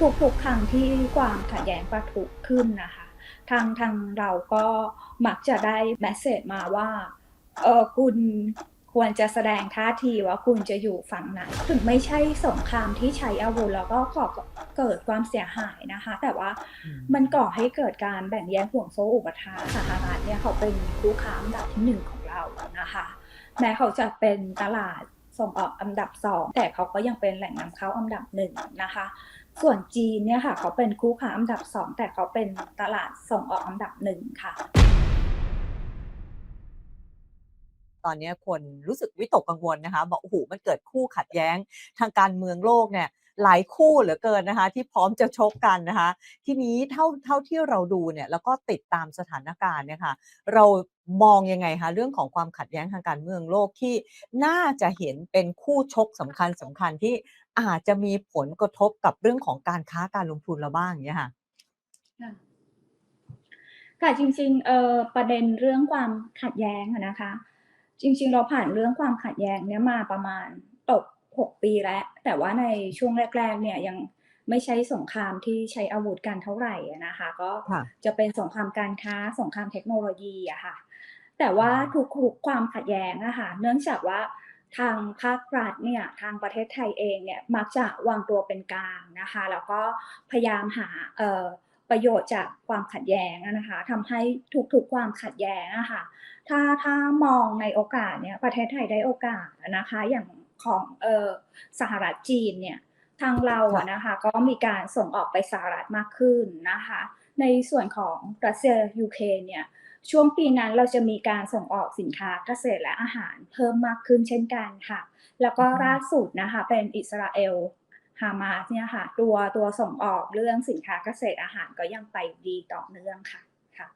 ทุกๆครั้งที่ความขัดแย้งปะทุขึ้นนะคะ ทางทางเราก็มักจะได้แมสเซจมาว่าเออคุณควรจะแสดงท่าทีว่าคุณจะอยู่ฝั่งไหนถึงไม่ใช่สงครามที่ใช้อาวุธแล้วก็ก่อเกิดความเสียหายนะคะ แต่ว่าอืมมันก่อให้เกิดการแบ่งแยกห่วงโซ่อุปทานสหรัฐเนี่ยเขาเป็นคู่ค้าอันดับที่หนึ่งของเรานะคะ แม้เขาจะเป็นตลาดส่งออกอันดับสองแต่เขาก็ยังเป็นแหล่งนำเข้าอันดับหนึ่งนะคะ ส่วนจีนเนี่ยค่ะเขาเป็นคู่ค้าอันดับสองแต่เขาเป็นตลาดส่งออกอันดับหนึ่งค่ะ ตอนนี้คนรู้สึกวิตกกังวลนะคะบอกโอ้โหมันเกิดคู่ขัดแย้งทางการเมืองโลกเนี่ยหลายคู่เหลือเกินนะคะ ที่พร้อมจะชกกันนะคะ ทีนี้เท่าเท่าที่เราดูเนี่ยแล้วก็ติดตามสถานการณ์เนี่ยค่ะเรา มองยังไงคะเรื่องของความขัดแย้งทางการเมืองโลกที่น่าจะเห็นเป็นคู่ชกสำคัญสำคัญที่อาจจะมีผลกระทบกับเรื่องของการค้าการลงทุนเราบ้างอย่างเงี้ยค่ะค่ะค่ะจริงๆเอ่อประเด็นเรื่องความขัดแย้งอะนะคะ จริง ๆ เราผ่านเรื่องความขัดแย้งเนี้ยมาประมาณตกหกปีแล้ว แต่ว่าในช่วงแรก ๆ เนี่ยยังไม่ใช้สงครามที่ใช้อาวุธกันเท่าไหร่อะนะคะ ก็ค่ะจะเป็นสงครามการค้าสงครามเทคโนโลยีอะค่ะ แต่ว่าทุกๆความขัดแย้งอะค่ะเนื่องจากว่าทางภาครัฐเนี่ยทางประเทศไทยเองเนี่ยมักจะวางตัวเป็นกลางนะคะ แล้วก็พยายามหาเอ่อประโยชน์จากความขัดแย้งอะนะคะทำให้ทุกๆความขัดแย้งอะค่ะถ้าถ้ามองในโอกาสเนี่ยประเทศไทยได้โอกาสนะคะอย่างของเออสหรัฐจีนเนี่ยทางเราอะนะคะก็มีการส่งออกไปสหรัฐมากขึ้นนะคะ ในส่วนของรัสเซียยูเครนเนี่ย ช่วงปีนั้นเราจะมีการส่งออกสินค้าเกษตรและอาหารเพิ่มมากขึ้นเช่นกันค่ะ แล้วก็อืมล่าสุดนะคะเป็นอิสราเอลฮามาสเนี่ยค่ะตัวตัวส่งออกเรื่องสินค้าเกษตรอาหารก็ยังไปดีต่อเนื่องค่ะค่ะ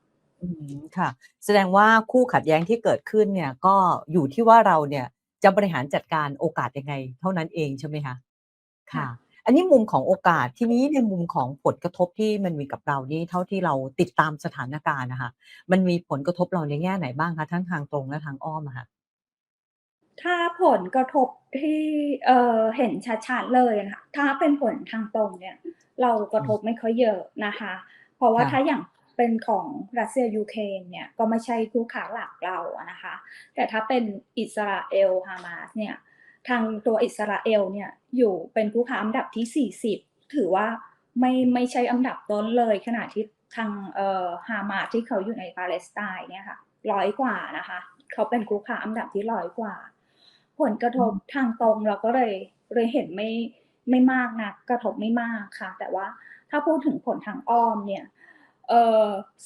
อืมค่ะ แสดงว่าคู่ขัดแย้งที่เกิดขึ้นเนี่ยก็อยู่ที่ว่าเราเนี่ยจะบริหารจัดการโอกาสยังไง เท่านั้นเองใช่ไหมคะค่ะค่ะ อันนี้มุมของโอกาสทีนี้ในมุมของผลกระทบที่มันมีกับเรานี่เท่าที่เราติดตามสถานการณ์นะคะมันมีผลกระทบเราในแง่ไหนบ้างคะทั้งทางตรงและทางอ้อมอะค่ะถ้าผลกระทบที่เอ่อเห็นชัดๆเลยนะคะถ้าเป็นผลทางตรงเนี่ย เรากระทบไม่ค่อยเยอะนะคะ เพราะว่าค่ะถ้าอย่างเป็นของรัสเซียยูเครนเนี่ยก็ไม่ใช่คู่ค้าหลักเราอะนะคะ แต่ถ้าเป็นอิสราเอลฮามาสเนี่ย ทางตัวอิสราเอลเนี่ยอยู่เป็นคู่ค้าอันดับที่ 40 ถือว่าไม่ไม่ใช่อันดับต้นเลยขณะที่ทางเอ่อฮามาสที่เขาอยู่ในปาเลสไตน์เนี่ยค่ะร้อยกว่านะคะ เขาเป็นคู่ค้าอันดับที่ร้อยกว่า ผลกระทบทางตรงเราก็เลยเลยเห็นไม่ไม่มากนะกระทบไม่มากค่ะ แต่ว่าถ้าพูดถึงผลทางอ้อมเนี่ย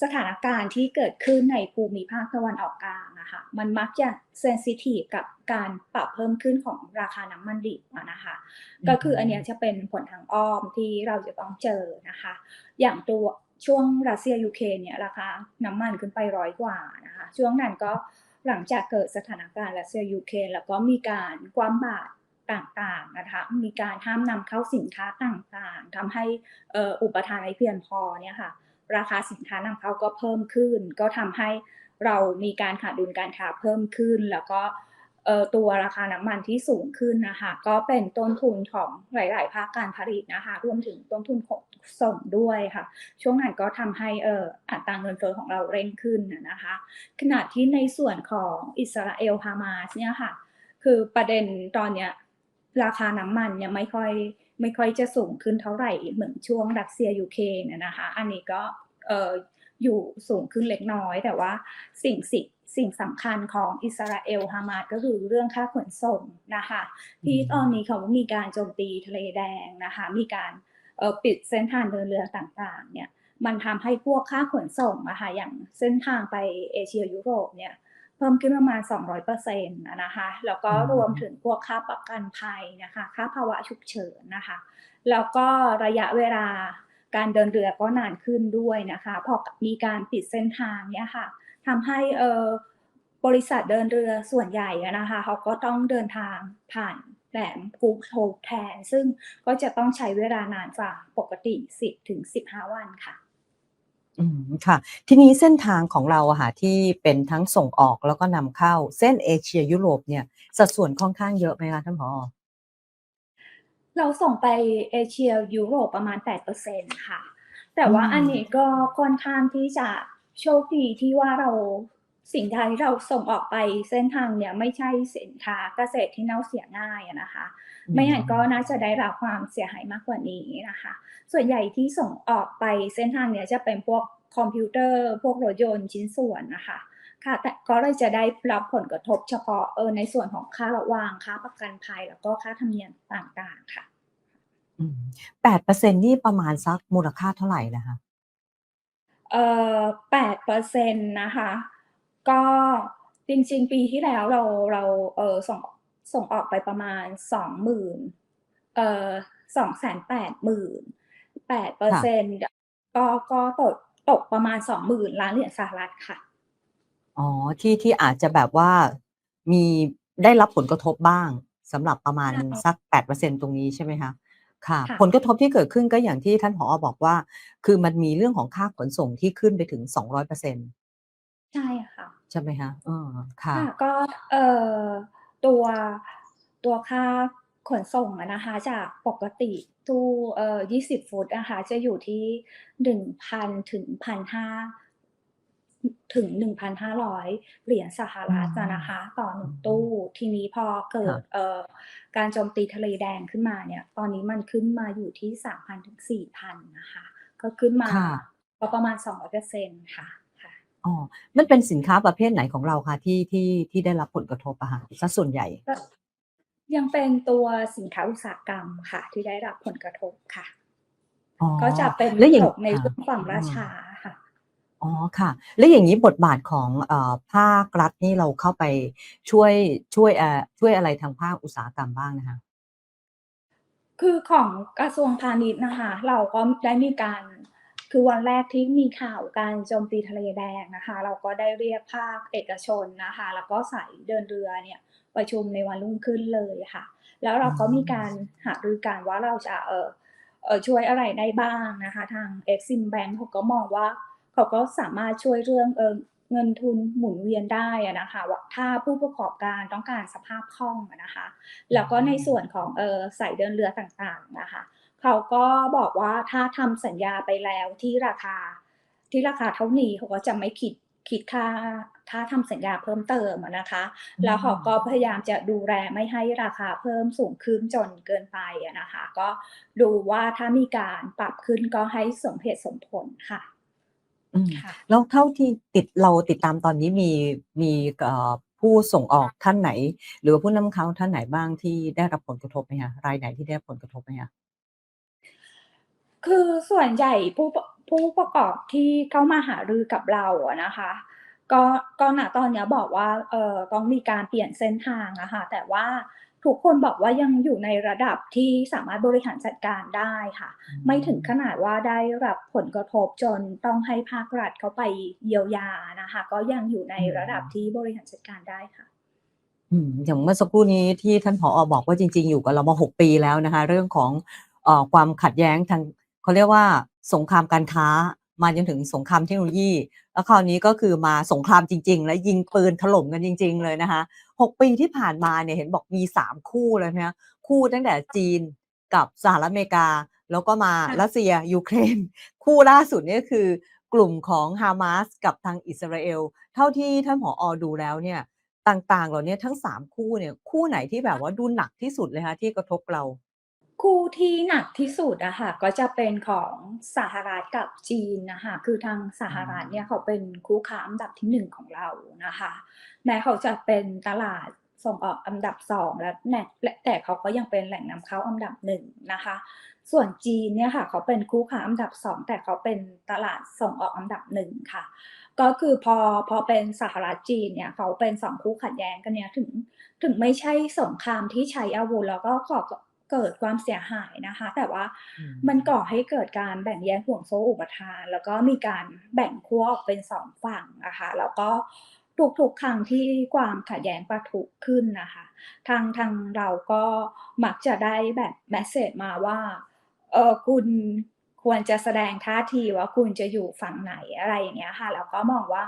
สถานการณ์ที่เกิดขึ้นในภูมิภาคตะวันออกกลางนะคะมันมักจะเซนซิทีฟกับการปรับเพิ่มขึ้นของราคาน้ำมันดิบอะนะคะก็คืออันเนี้ยจะเป็นผลทางอ้อมที่เราจะต้องเจอนะคะ อย่างตัวช่วงรัสเซียยูเครนเนี่ยราคาน้ำมันขึ้นไปร้อยกว่านะคะช่วงนั้นก็หลังจากเกิดสถานการณ์รัสเซียยูเครนแล้วก็มีการกว้ามบาตรต่างๆนะคะมีการห้ามนำเข้าสินค้าต่างๆทำให้เอ่ออุปทานไม่เพียงพอเนี่ยค่ะ ราคาสินค้านำเข้าก็เพิ่มขึ้น ก็ทำให้เรามีการขาดดุลการค้าเพิ่มขึ้น แล้วก็ตัวราคาน้ำมันที่สูงขึ้นนะคะ ก็เป็นต้นทุนของหลาย ๆ ภาคการผลิตนะคะ รวมถึงต้นทุนขนส่งด้วยค่ะ ช่วงนั้นก็ทำให้เอ่ออัตราเงินเฟ้อของเราเร่งขึ้นนะนะคะ ขณะที่ในส่วนของอิสราเอลฮามาสเนี่ยค่ะ คือประเด็นตอนเนี้ยราคาน้ำมันเนี่ยไม่ค่อย ไม่ค่อยจะสูงขึ้นเท่าไหร่เหมือนช่วงรัสเซียยูเครนนะคะ อันนี้ก็เอออยู่สูงขึ้นเล็กน้อย แต่ว่าสิ่งสิ่งสิ่งสำคัญของอิสราเอลฮามาสก็คือเรื่องค่าขนส่งนะคะที่ตอนนี้เขามีการโจมตีทะเลแดงนะคะมีการปิดเส้นทางเดินเรือต่างๆเนี่ยมันทำให้พวกค่าขนส่งอะคะอย่างเส้นทางไปเอเชียยุโรปเนี่ย พิ่มขึ้นประมาณ 200%นะคะแล้วก็อืมรวมถึงพวกค่าประกันภัยนะคะค่าภาวะฉุกเฉินนะคะแล้วก็ระยะเวลาการเดินเรือก็นานขึ้นด้วยนะคะพอมีการปิดเส้นทางเนี่ยค่ะทำให้เออบริษัทเดินเรือส่วนใหญ่อะนะคะเขาก็ต้องเดินทางผ่านแหลมกูโทแทน ซึ่งก็จะต้องใช้เวลานานกว่าปกติ 10ถึง15 วันค่ะ อืมค่ะ ทีนี้เส้นทางของเราอะค่ะที่เป็นทั้งส่งออกแล้วก็นำเข้าเส้นเอเชียยุโรปเนี่ยสัดส่วนค่อนข้างเยอะไหมคะท่านผอ เราส่งไปเอเชียยุโรปประมาณ 8%ค่ะ แต่ว่าอืมอันนี้ก็ค่อนข้างที่จะโชคดีที่ว่าเรา สินค้าที่เราส่งออกไปเส้นทางเนี่ยไม่ใช่สินค้าเกษตรที่เน่าเสียง่ายอะนะคะ ไม่อย่างนั้นก็น่าจะได้รับความเสียหายมากกว่านี้นะคะ ส่วนใหญ่ที่ส่งออกไปเส้นทางเนี้ยจะเป็นพวกคอมพิวเตอร์ พวกรถยนต์ชิ้นส่วนนะคะ ค่ะ แต่ก็เลยจะได้รับผลกระทบเฉพาะเออในส่วนของค่าระวางค่าประกันภัยแล้วก็ค่าธรรมเนียมต่างๆค่ะแปดเปอร์เซ็นนี่ประมาณสักมูลค่าเท่าไหร่นะคะเอ่อแปดเปอร์เซ็นต์นะคะ ก็จริงๆ ปีที่แล้วเราเราเออส่งส่งออกไปประมาณสองหมื่นเอ่อสองแสนแปดหมื่นแปดเปอร์เซ็นต์ก็ก็ตกตกประมาณสองหมื่นล้านเหรียญสหรัฐค่ะ อ๋อที่ที่อาจจะแบบว่ามีได้รับผลกระทบบ้างสำหรับประมาณใช่สักแปดเปอร์เซ็นตรงนี้ใช่ไหมคะค่ะค่ะ ผลกระทบที่เกิดขึ้นก็อย่างที่ท่านผอบอกว่า คือมันมีเรื่องของค่าขนส่งที่ขึ้นไปถึงสองร้อยเปอร์เซ็น ใช่ค่ะ ใช่ไหมคะเออค่ะ ค่ะก็เอ่อตัวตัวค่าขนส่งอะนะคะจากปกติตู้เอ่อ20ฟุตนะคะจะอยู่ที่1,000ถึง1,500ถึง1,500เหรียญสหรัฐอะนะคะ ต่อหนึ่งตู้ ทีนี้พอเกิดเอ่อการโจมตีทะเลแดงขึ้นมาเนี่ย ตอนนี้มันขึ้นมาอยู่ที่3,000ถึง4,000นะคะ ก็ขึ้นมาค่ะ ก็ประมาณ200%ค่ะค่ะ อ๋อ มันเป็นสินค้าประเภทไหนของเราคะที่ที่ที่ได้รับผลกระทบอะค่ะซะส่วนใหญ่ก็ยังเป็นตัวสินค้าอุตสาหกรรมค่ะ ที่ได้รับผลกระทบค่ะ อ๋อก็จะเป็นแล้วอย่างตกในเรื่องฝั่งราชาค่ะ อ๋อค่ะ แล้วอย่างนี้บทบาทของเอ่อภาครัฐนี่เราเข้าไปช่วยช่วยเอ่อช่วยอะไรทางภาคอุตสาหกรรมบ้างนะคะ คือของกระทรวงพาณิชย์นะคะ เราก็ได้มีการ คือวันแรกที่มีข่าวการโจมตีทะเลแดงนะคะ เราก็ได้เรียกภาคเอกชนนะคะ แล้วก็สายเดินเรือเนี่ยประชุมในวันรุ่งขึ้นเลยค่ะ แล้วเราก็มีการหารือกันว่าเราจะเออเออช่วยอะไรได้บ้างนะคะ ทาง Exim Bank เขาก็มองว่า เขาก็สามารถช่วยเรื่องเออเงินทุนหมุนเวียนได้นะคะว่าถ้าผู้ประกอบการต้องการสภาพคล่องนะคะ แล้วก็ในส่วนของเออสายเดินเรือต่างๆนะคะ เขาก็บอกว่าถ้าทำสัญญาไปแล้วที่ราคาที่ราคาเท่านี้เขาก็จะไม่คิดคิดค่าถ้าทำสัญญาเพิ่มเติมอะนะคะ แล้วเขาก็พยายามจะดูแลไม่ให้ราคาเพิ่มสูงขึ้นจนเกินไปอะนะคะ ก็ดูว่าถ้ามีการปรับขึ้นก็ให้สมเหตุสมผลค่ะอืมค่ะแล้วเท่าที่ติดเราติดตามตอนนี้มีมีเอ่อผู้ส่งออกท่านไหน หรือว่าผู้นำเข้าท่านไหนบ้างที่ได้รับผลกระทบไหมคะรายไหนที่ได้รับผลกระทบไหมคะ คือส่วนใหญ่ผู้ปผู้ประกอบที่เข้ามาหารือกับเราอะนะคะ ก็ก็ณตอนเนี้ยบอกว่าเอ่อต้องมีการเปลี่ยนเส้นทางอะค่ะแต่ว่าทุกคนบอกว่ายังอยู่ในระดับที่สามารถบริหารจัดการได้ค่ะ ไม่ถึงขนาดว่าได้รับผลกระทบจนต้องให้ภาครัฐเขาไปเยียวยานะคะ ก็ยังอยู่ในระดับที่บริหารจัดการได้ค่ะอืมอย่างเมื่อสักครู่นี้ที่ท่านผอบอกว่าจริง ๆ อยู่กับเรามาหกปีแล้วนะคะ เรื่องของเอ่อความขัดแย้งทาง เขาเรียกว่าสงครามการค้ามาจนถึงสงครามเทคโนโลยี แล้วคราวนี้ก็คือมาสงครามจริง ๆ และยิงปืนถล่มกันจริง ๆ เลยนะคะหกปีที่ผ่านมาเนี่ยเห็นบอกมีสามคู่เลยนะคู่ตั้งแต่จีนกับสหรัฐอเมริกา แล้วก็มาค่ะรัสเซียยูเครน คู่ล่าสุดเนี่ยคือกลุ่มของฮามาสกับทางอิสราเอล เท่าที่ท่านผอดูแล้วเนี่ยต่างๆเหล่านี้ทั้งสามคู่เนี่ยคู่ไหนที่แบบว่าดูหนักที่สุดเลยคะที่กระทบเรา คู่ที่หนักที่สุดอะค่ะก็จะเป็นของสหรัฐกับจีนนะคะคือทางสหรัฐเนี่ยเขาเป็นคู่ค้าอันดับที่หนึ่งของเรานะคะ แม้เขาจะเป็นตลาดส่งออกอันดับสองและแน่และแต่เขาก็ยังเป็นแหล่งนำเข้าอันดับหนึ่งนะคะ ส่วนจีนเนี่ยค่ะเขาเป็นคู่ค้าอันดับสองแต่เขาเป็นตลาดส่งออกอันดับหนึ่งค่ะ ก็คือพอพอเป็นสหรัฐจีนเนี่ยเขาเป็นสองคู่ขัดแย้งกันเนี่ยถึงถึงไม่ใช่สงครามที่ใช้อาวุธแล้วก็ก่อ เกิดความเสียหายนะคะ แต่ว่าอืมมันก่อให้เกิดการแบ่งแยกห่วงโซ่อุปทาน แล้วก็มีการแบ่งขั้วออกเป็นสองฝั่งนะคะแล้วก็ทุกๆครั้งที่ความขัดแย้งปะทุขึ้นนะคะ ทางทางเราก็มักจะได้แบบแมสเซจมาว่าเออคุณควรจะแสดงท่าทีว่าคุณจะอยู่ฝั่งไหนอะไรอย่างเงี้ยค่ะแล้วก็มองว่า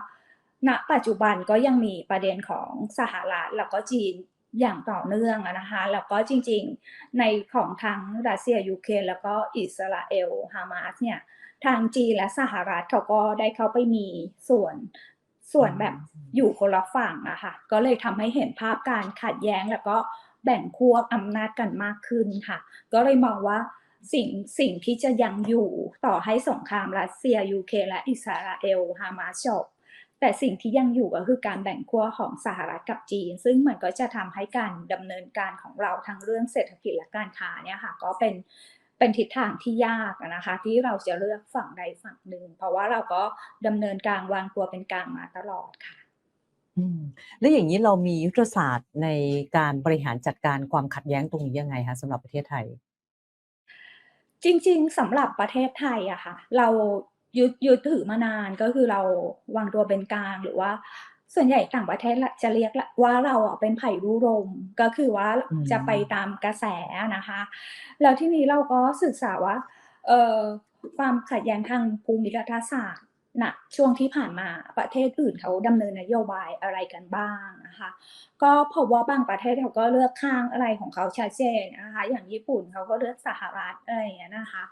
ณปัจจุบันก็ยังมีประเด็นของสหรัฐแล้วก็จีน อย่างต่อเนื่องอะนะคะแล้วก็จริงๆ ในของทั้งรัสเซียยูเครนแล้วก็อิสราเอลฮามาสเนี่ยทางจีนและสหรัฐเขาก็ได้เข้าไปมีส่วนส่วนแบบอยู่คนละฝั่งอะค่ะก็เลยทำให้เห็นภาพการขัดแย้งแล้วก็แบ่งขั้วอำนาจกันมากขึ้นค่ะ ก็เลยมองว่าสิ่งสิ่งที่จะยังอยู่ต่อให้สงครามรัสเซียยูเครนและอิสราเอลฮามาสจบ แต่สิ่งที่ยังอยู่ก็คือการแบ่งขั้วของสหรัฐกับจีน ซึ่งมันก็จะทำให้การดำเนินการของเราทั้งเรื่องเศรษฐกิจและการค้าเนี่ยค่ะก็เป็นเป็นทิศทางที่ยากอะนะคะ ที่เราจะเลือกฝั่งใดฝั่งหนึ่ง เพราะว่าเราก็ดำเนินการวางตัวเป็นกลางมาตลอดค่ะอืมแล้วอย่างนี้เรามียุทธศาสตร์ในการบริหารจัดการความขัดแย้งตรงนี้ยังไงคะสำหรับประเทศไทย จริง ๆสำหรับประเทศไทยอะค่ะ เรา ยึดยึดถือมานานก็คือเราวางตัวเป็นกลางหรือว่า ส่วนใหญ่ต่างประเทศละจะเรียกละว่าเราอะเป็นไผ่รู้ลมก็คือว่าอืมจะไปตามกระแสนะคะ แล้วที่นี้เราก็ศึกษาว่าเอ่อความขัดแย้งทางภูมิรัฐศาสตร์ณช่วงที่ผ่านมาประเทศอื่นเขาดำเนินนโยบายอะไรกันบ้างนะคะ ก็พบว่าบางประเทศเขาก็เลือกข้างอะไรของเขาชัดเจนนะคะ อย่างญี่ปุ่นเขาก็เลือกสหรัฐอะไรอย่างเงี้ยนะคะ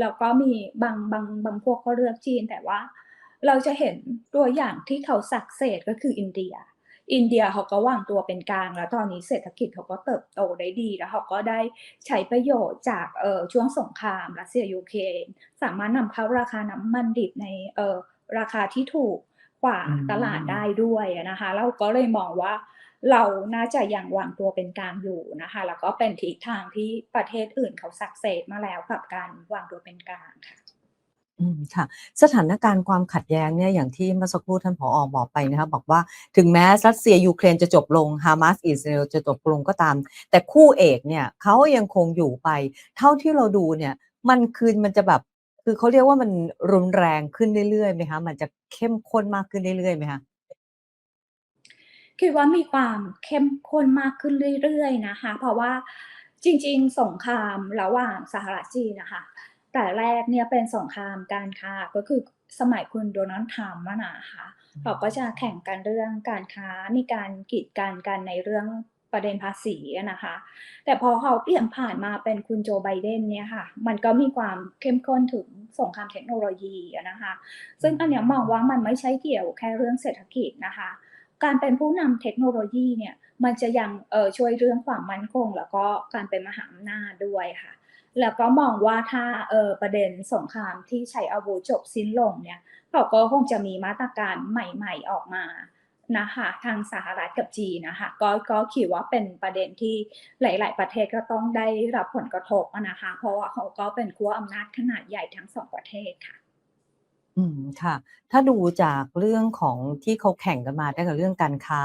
แล้วก็มีบางบางบางพวกก็เลือกจีน แต่ว่าเราจะเห็นตัวอย่างที่เขาสักเซสก็คืออินเดีย อินเดียเขาก็วางตัวเป็นกลาง แล้วตอนนี้เศรษฐกิจเขาก็เติบโตได้ดี แล้วเขาก็ได้ใช้ประโยชน์จากเอ่อช่วงสงครามรัสเซียยูเครนสามารถนำเข้าราคาน้ำมันดิบในเอ่อราคาที่ถูกกว่าอืมตลาดได้ด้วยอะนะคะ เราก็เลยมองว่า เราน่าจะยังวางตัวเป็นกลางอยู่นะคะ แล้วก็เป็นทิศทางที่ประเทศอื่นเขาสักเซสมาแล้วกับการวางตัวเป็นกลางค่ะอืมค่ะสถานการณ์ความขัดแย้งเนี่ยอย่างที่เมื่อสักครู่ท่านผอบอกไปนะคะบอกว่าถึงแม้รัสเซียยูเครนจะจบลงฮามาสอิสราเอลจะจบลงก็ตาม แต่คู่เอกเนี่ยเขายังคงอยู่ไป เท่าที่เราดูเนี่ย มันคือมันจะแบบคือเขาเรียกว่ามันรุนแรงขึ้นเรื่อยๆไหมคะมันจะเข้มข้นมากขึ้นเรื่อยๆไหมคะ คิดว่ามีความเข้มข้นมากขึ้นเรื่อยๆนะคะ เพราะว่าจริงๆ สงครามระหว่างสหรัฐจีนนะคะ แต่แรกเนี่ยเป็นสงครามการค้าก็คือสมัยคุณโดนัลด์ทรัมป์นะคะเขาก็จะแข่งกันเรื่องการค้ามีการกีดกันกันในเรื่องประเด็นภาษีนะคะ แต่พอเขาเปลี่ยนผ่านมาเป็นคุณโจไบเดนเนี่ยค่ะ มันก็มีความเข้มข้นถึงสงครามเทคโนโลยีนะคะ ซึ่งอันเนี้ยมองว่ามันไม่ใช่เกี่ยวแค่เรื่องเศรษฐกิจนะคะ การเป็นผู้นำเทคโนโลยีเนี่ยมันจะยังเออช่วยเรื่องความมั่นคง แล้วก็การเป็นมหาอำนาจด้วยค่ะ แล้วก็มองว่าถ้าเออประเด็นสงครามที่ใช้อาวุธจบสิ้นลงเนี่ยเขาก็คงจะมีมาตรการใหม่ ๆออกมานะคะทางสหรัฐกับจีนนะคะก็ก็คิดว่าเป็นประเด็นที่หลาย ๆ ประเทศก็ต้องได้รับผลกระทบนะคะ เพราะว่าเขาก็เป็นขั้วอำนาจขนาดใหญ่ทั้งสองประเทศค่ะ อืมค่ะ ถ้าดูจากเรื่องของที่เขาแข่งกันมาได้กับเรื่องการค้า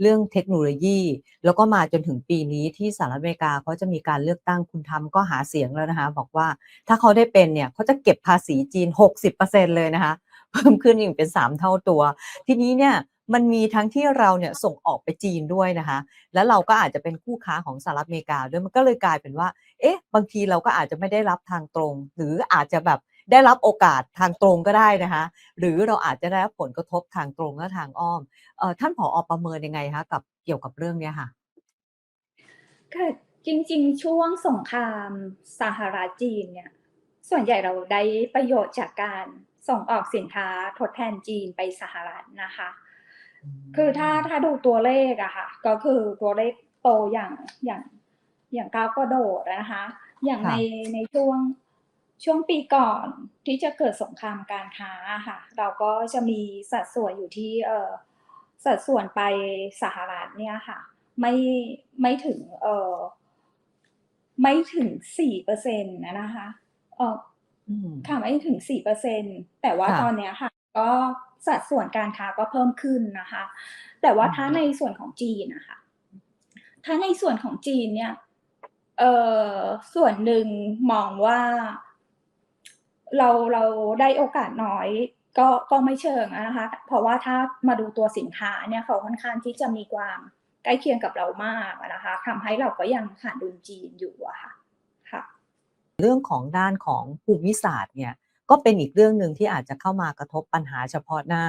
เรื่องเทคโนโลยี แล้วก็มาจนถึงปีนี้ที่สหรัฐอเมริกาเขาจะมีการเลือกตั้งคุณทำก็หาเสียงแล้วนะคะ บอกว่าถ้าเขาได้เป็นเนี่ยเขาจะเก็บภาษีจีน 60%เลยนะคะ เพิ่มขึ้นอีกเป็น 3 เท่าตัว ทีนี้เนี่ยมันมีทั้งที่เราเนี่ยส่งออกไปจีนด้วยนะคะ แล้วเราก็อาจจะเป็นคู่ค้าของสหรัฐอเมริกาด้วยมันก็เลยกลายเป็นว่า เอ๊ะ บางทีเราก็อาจจะไม่ได้รับทางตรง หรืออาจจะแบบ ได้รับโอกาสทางตรงก็ได้นะคะหรือเราอาจจะได้รับผลกระทบทางตรงและทางอ้อมเอ่อท่านผอประเมินยังไงคะกับเกี่ยวกับเรื่องเนี้ยค่ะค่ะจริงๆ ช่วงสงครามสหรัฐจีนเนี่ยส่วนใหญ่เราได้ประโยชน์จากการส่งออกสินค้าทดแทนจีนไปสหรัฐนะคะ คือถ้าถ้าดูตัวเลขอะค่ะ ก็คือตัวเลขโตอย่างอย่างอย่างก้าวกระโดดนะคะ อย่างค่ะในในช่วง ช่วงปีก่อนที่จะเกิดสงครามการค้าอะค่ะ เราก็จะมีสัดส่วนอยู่ที่เออสัดส่วนไปสหรัฐเนี่ยค่ะ ไม่ไม่ถึงเออไม่ถึงสี่เปอร์เซ็นต์นะคะเอออืมค่ะไม่ถึงสี่เปอร์เซ็นแต่ว่าค่ะตอนเนี้ยค่ะ ก็สัดส่วนการค้าก็เพิ่มขึ้นนะคะ แต่ว่าอืมถ้าในส่วนของจีนนะคะ ถ้าในส่วนของจีนเนี่ยเอ่อส่วนหนึ่งมองว่า เราเราได้โอกาสน้อยก็ก็ไม่เชิงนะคะ เพราะว่าถ้ามาดูตัวสินค้าเนี่ยเขาค่อนข้างที่จะมีความใกล้เคียงกับเรามากนะคะทำให้เราก็ยังขาดดุลจีนอยู่อะค่ะค่ะ เรื่องของด้านของภูมิศาสตร์เนี่ยก็เป็นอีกเรื่องหนึ่งที่อาจจะเข้ามากระทบปัญหาเฉพาะหน้า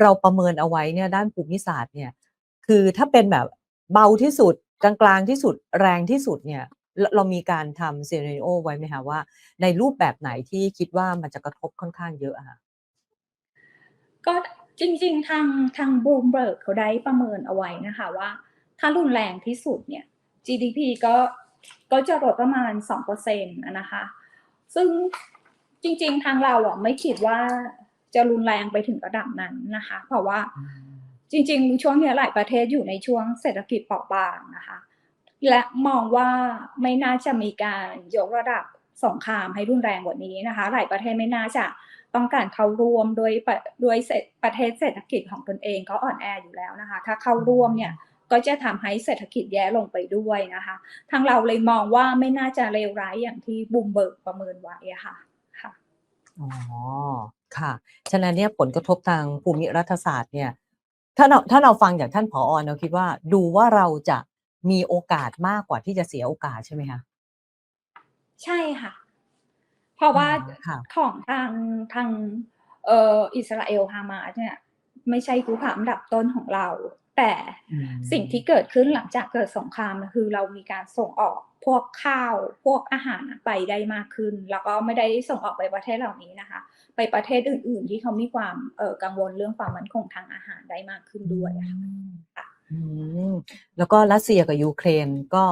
เราประเมินเอาไว้เนี่ยด้านภูมิศาสตร์เนี่ยคือถ้าเป็นแบบเบาที่สุดกลางๆที่สุดแรงที่สุดเนี่ย เราเรามีการทำซีนาริโอไว้ไหมคะว่า ในรูปแบบไหนที่คิดว่ามันจะกระทบค่อนข้างเยอะอะค่ะก็จริง ๆ ทางทางบูมเบิร์กเขาได้ประเมินเอาไว้นะคะว่า ถ้ารุนแรงที่สุดเนี่ย GDP ก็ก็จะลดประมาณ2%นะคะ ซึ่งจริง ๆ ทางเราอะไม่คิดว่าจะรุนแรงไปถึงระดับนั้นนะคะ เพราะว่าอืมจริง ๆ ช่วงเนี้ยหลายประเทศอยู่ในช่วงเศรษฐกิจเปราะบางนะคะ และมองว่าไม่น่าจะมีการยกระดับสงครามให้รุนแรงกว่านี้นะคะ หลายประเทศไม่น่าจะต้องการเข้าร่วมโดยประโดยเศรษฐประเทศเศรษฐกิจของตนเองเขาอ่อนแออยู่แล้วนะคะ ถ้าเข้าร่วมเนี่ยก็จะทำให้เศรษฐกิจแย่ลงไปด้วยนะคะ ทางเราเลยมองว่าไม่น่าจะเลวร้ายอย่างที่บูมเบิร์กประเมินไว้ค่ะ ค่ะ อ๋อ ค่ะ ฉะนั้นเนี่ยผลกระทบทางภูมิรัฐศาสตร์เนี่ย ถ้าเราถ้าเราฟังจากท่านผอเราคิดว่าดูว่าเราจะ มีโอกาสมากกว่าที่จะเสียโอกาสใช่ไหมคะ ใช่ค่ะ เพราะว่าอ๋อค่ะของทางทางเอ่ออิสราเอลฮามาสเนี่ย ไม่ใช่คู่ขาอันดับต้นของเรา แต่อืมสิ่งที่เกิดขึ้นหลังจากเกิดสงครามคือเรามีการส่งออกพวกข้าวพวกอาหารไปได้มากขึ้น แล้วก็ไม่ได้ส่งออกไปประเทศเหล่านี้นะคะ ไปประเทศอื่น ๆ ที่เขามีความเอ่อกังวลเรื่องความมั่นคงทางอาหารได้มากขึ้นด้วยอะค่ะค่ะอืม แล้วก็รัสเซียกับยูเครนก็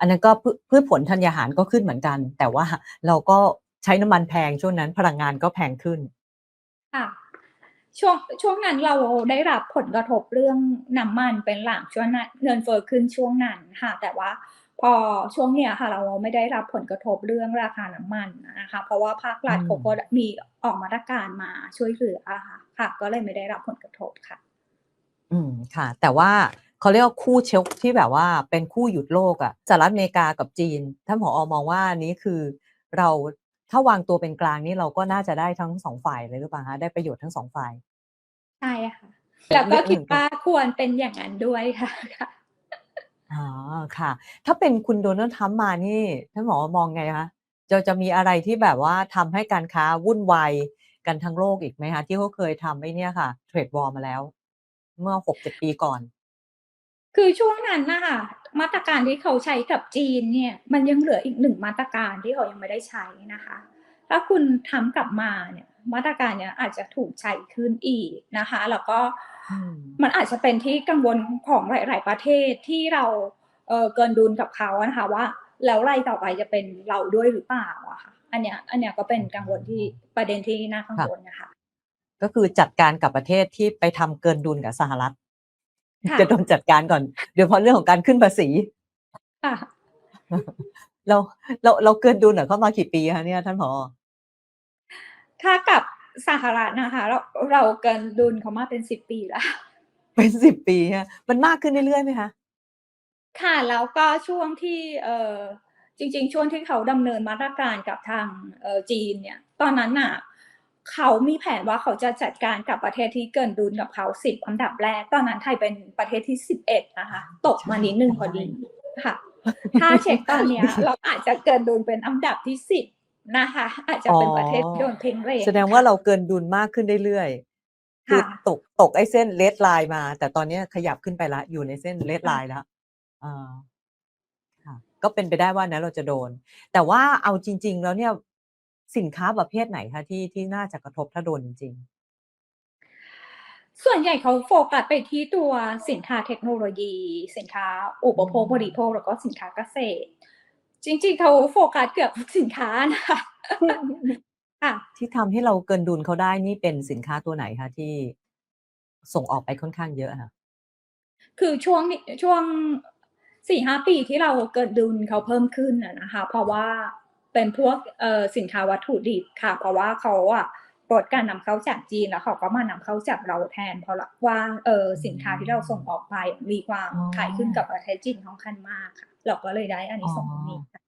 อันนั้นก็พืพืชผลธัญญาหารก็ขึ้นเหมือนกัน แต่ว่าเราก็ใช้น้ำมันแพงช่วงนั้นพลังงานก็แพงขึ้นค่ะช่วงช่วงนั้นเราได้รับผลกระทบเรื่องน้ำมันเป็นหลักช่วงนั้นเงินเฟ้อขึ้นช่วงนั้นค่ะ แต่ว่าพอช่วงเนี้ยค่ะ เราไม่ได้รับผลกระทบเรื่องราคาน้ำมันนะคะ เพราะว่าภาครัฐอืมเขาก็มีออกมาตรการมาช่วยเหลืออะค่ะค่ะ ก็เลยไม่ได้รับผลกระทบค่ะ อืมค่ะ แต่ว่าเขาเรียกว่าคู่เชลที่แบบว่าเป็นคู่หยุดโลกอะสหรัฐอเมริกากับจีนท่านผอมองว่านี้คือเราถ้าวางตัวเป็นกลางนี่เราก็น่าจะได้ทั้งสองฝ่ายเลยหรือเปล่าคะได้ประโยชน์ทั้งสองฝ่ายใช่ค่ะแล้วก็เรื่องคิดหนึ่งก็ว่าควรเป็นอย่างนั้นด้วยค่ะค่ะอ๋อค่ะ ถ้าเป็นคุณโดนัลด์ทรัมป์มานี่ท่านหมอมองไงคะจะจะมีอะไรที่แบบว่าทำให้การค้าวุ่นวายกันทั้งโลกอีกไหมคะที่เขาเคยทำไอ้เนี่ยค่ะเทรดวอร์มาแล้ว เมื่อหกเจ็ดปีก่อน คือช่วงนั้นนะคะมาตรการที่เขาใช้กับจีนเนี่ย มันยังเหลืออีกหนึ่งมาตรการที่เขายังไม่ได้ใช้นะคะ ถ้าคุณทำกลับมาเนี่ย มาตรการเนี้ยอาจจะถูกใช้ขึ้นอีกนะคะ แล้วก็อืมมันอาจจะเป็นที่กังวลของหลาย ๆ ประเทศที่เราเออเกินดุลกับเขาอะนะคะว่า แล้วไรต่อไปจะเป็นเราด้วยหรือเปล่าอะค่ะ อันเนี้ยอันเนี้ยก็เป็นกังวลที่ประเด็นที่น่ากังวลนะคะ ก็คือจัดการกับประเทศที่ไปทำเกินดุลกับสหรัฐค่ะจะโดนจัดการก่อนโดยเฉพาะเรื่องของการขึ้นภาษีค่ะเราเราเราเกินดุลเหรอเข้ามากี่ปีคะเนี่ยท่านผอถ้ากับสหรัฐนะคะ เราเราเกินดุลเขามาเป็นสิบปีแล้วเป็นสิบปีฮะมันมากขึ้นเรื่อยๆไหมคะค่ะแล้วก็ช่วงที่เออจริง ๆ ช่วงที่เขาดำเนินมาตรการกับทางเออจีนเนี่ย ตอนนั้นน่ะ เขามีแผนว่าเขาจะจัดการกับประเทศที่เกินดุลกับเขาสิบอันดับแรก ตอนนั้นไทยเป็นประเทศที่สิบเอ็ดนะคะ ตกมานิดนึงพอดีค่ะ ถ้าเช็คตอนเนี้ย เราอาจจะเกินดุลเป็นอันดับที่สิบนะคะ อาจจะเป็นประเทศที่โดนเพ่งเรทแสดงว่าเราเกินดุลมากขึ้นเรื่อยๆคือค่ะตกตกไอ้เส้นเลดไลน์มา แต่ตอนเนี้ยขยับขึ้นไปละอยู่ในเส้นเลดไลน์แล้วอ่าค่ะก็เป็นไปได้ว่านะเราจะโดน แต่ว่าเอาจริง ๆ แล้วเนี่ย สินค้าประเภทไหนคะที่ที่น่าจะกระทบถ้าโดนจริงส่วนใหญ่เขาโฟกัสไปที่ตัวสินค้าเทคโนโลยี สินค้าอุปโภคอืมบริโภคแล้วก็สินค้าเกษตร จริงๆเขาโฟกัสเกือบทุกสินค้านะคะค่ะ ที่ทำให้เราเกินดุลเขาได้นี่เป็นสินค้าตัวไหนคะที่ส่งออกไปค่อนข้างเยอะค่ะ คือช่วงนี้ช่วงสี่ห้าปีที่เราเกิดดุลเขาเพิ่มขึ้นนะนะคะ เพราะว่า เป็นพวกเอ่อสินค้าวัตถุดิบค่ะ เพราะว่าเขาอะลดการนำเข้าจากจีนแล้วเขาก็มานำเข้าจากเราแทน เพราะว่าเออสินค้าที่เราส่งออกไปมีความอ๋อขายขึ้นกับประเทศจีนค่อนข้างมากค่ะ เราก็เลยได้อันนี้ส่งส์ตรงนี้ค่ะ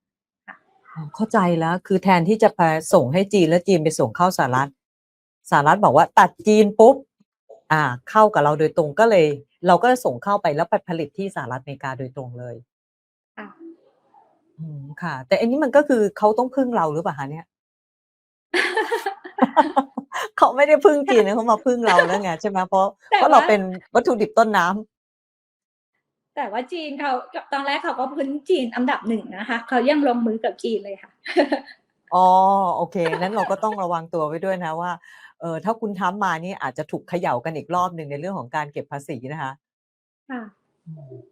อ๋อเข้าใจแล้วคือแทนที่จะไปส่งให้จีนแล้วจีนไปส่งเข้าสหรัฐสหรัฐบอกว่าตัดจีนปุ๊บอ่าเข้ากับเราโดยตรงก็เลย เราก็ส่งเข้าไปแล้วไปผลิตที่สหรัฐอเมริกาโดยตรงเลยค่ะ อืมค่ะ แต่อันนี้มันก็คือเขาต้องพึ่งเราหรือเปล่าคะเนี่ย เขาไม่ได้พึ่งจีนนะเขามาพึ่งเราแล้วไงใช่ไหมเพราะแต่เพราะเราว่า เป็นวัตถุดิบต้นน้แต่ว่าจีนเขาตอนแรกเขาก็พื้นจีนอันดับหนึ่งนะคะ เขายังลงมือกับจีนเลยค่ะ อ๋อโอเคนั้นเราก็ต้องระวังตัวไว้ด้วยนะว่าเออถ้าคุณทำมานี่อาจจะถูกเขย่ากันอีกรอบหนึ่งในเรื่องของการเก็บภาษีนะคะ ค่ะ อืม